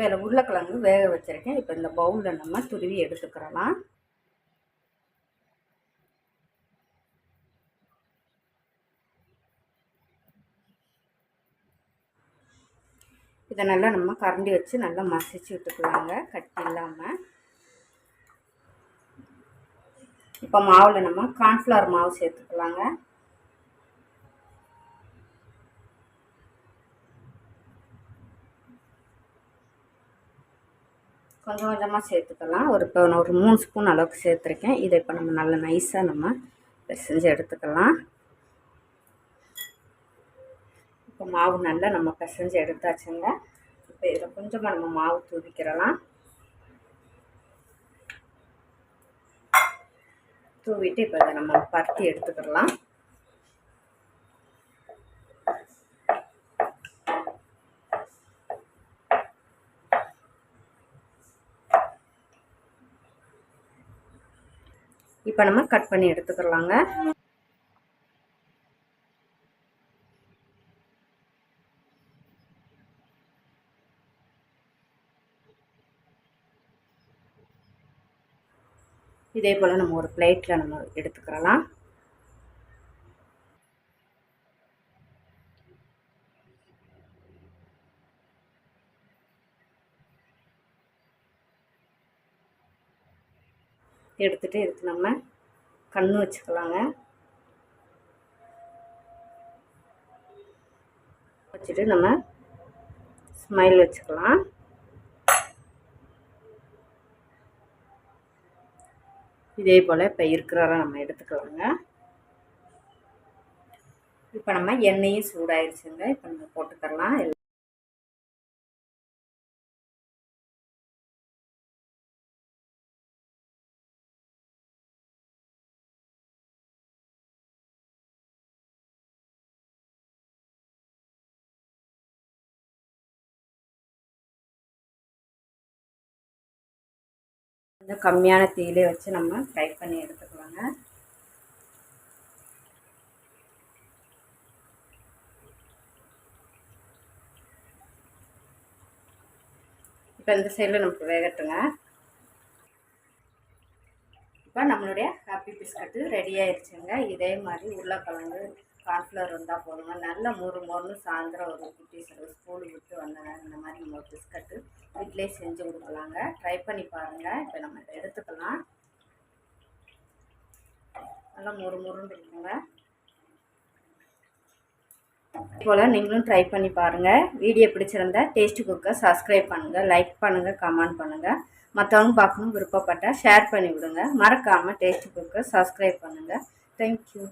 இப்போ இதில் உருளைக்கிழங்கு வேக வச்சுருக்கேன். இப்போ இந்த பவுலில் நம்ம துருவி எடுத்துக்கிறலாம். இதை நல்லா நம்ம கரண்டி வச்சு நல்லா மசிச்சு விட்டுக்கலாங்க கட்டி இல்லாமல் இப்போ மாவில் நம்ம கார்ன்ஃப்ளவர் மாவு சேர்த்துக்கலாங்க. கொஞ்சம் கொஞ்சமாக சேர்த்துக்கலாம். ஒரு இப்போ நான் ஒரு மூணு ஸ்பூன் அளவுக்கு சேர்த்துருக்கேன். இதை இப்போ நம்ம நல்லா நைஸாக நம்ம பிசைஞ்சு எடுத்துக்கலாம். இப்போ மாவு நல்லா நம்ம பிசைஞ்சு எடுத்தாச்சுங்க. இப்போ இதில் கொஞ்சமாக நம்ம மாவு தூவிக்கிறலாம். தூவிட்டு இப்போ இதை நம்ம பருத்தி எடுத்துக்கிடலாம் இப்போ நம்ம கட் பண்ணி எடுத்துக்கலாங்க. இதே போல் நம்ம ஒரு பிளேட்டில் நம்ம எடுத்துக்கிறலாம். எடுத்துகிட்டு இதுக்கு நம்ம கண் வச்சுக்கலாங்க. வச்சுட்டு நம்ம ஸ்மைல் வச்சுக்கலாம். இதே போல் இப்போ இருக்கிறார நம்ம எடுத்துக்கலாங்க. இப்போ நம்ம எண்ணெயும் சூடாயிருச்சுங்க. இப்போ நம்ம போட்டுக்கலாம் கொஞ்சம் கம்மியான தீயிலே வச்சு நம்ம ஃப்ரை பண்ணி எடுத்துக்கலாங்க. இப்போ இந்த சைடில் நமக்கு வேகட்டுங்க. இப்போ நம்மளுடைய ஹாப்பி பிஸ்கட்டு ரெடி ஆயிடுச்சுங்க இதே மாதிரி உருளைக்கிழங்கு கார்ன்ஃப்ளவர் இருந்தால் போதுங்க. நல்ல மொறு மொறுன்னு சாயந்தரம் ஒரு குட்டி ஸ்கூலுக்கு விட்டு வந்தாங்க இந்த மாதிரி நம்ம பிஸ்கட்டு வீட்டிலே செஞ்சு கொடுக்கலாங்க. ட்ரை பண்ணி பாருங்கள் இப்போ நம்ம இதை எடுத்துக்கலாம். நல்லா முறு மொறுன்னு இருக்குங்க. போல் நீங்களும் ட்ரை பண்ணி பாருங்கள் வீடியோ பிடிச்சிருந்தா டேஸ்ட்டு குக்கை சப்ஸ்கிரைப் பண்ணுங்கள் லைக் பண்ணுங்கள் கமெண்ட் பண்ணுங்கள் மற்றவங்க பார்க்கணும் விருப்பப்பட்டால் ஷேர் பண்ணி விடுங்க. மறக்காமல் டேஸ்ட் குக்கை சப்ஸ்கிரைப் பண்ணுங்கள் தேங்க்யூ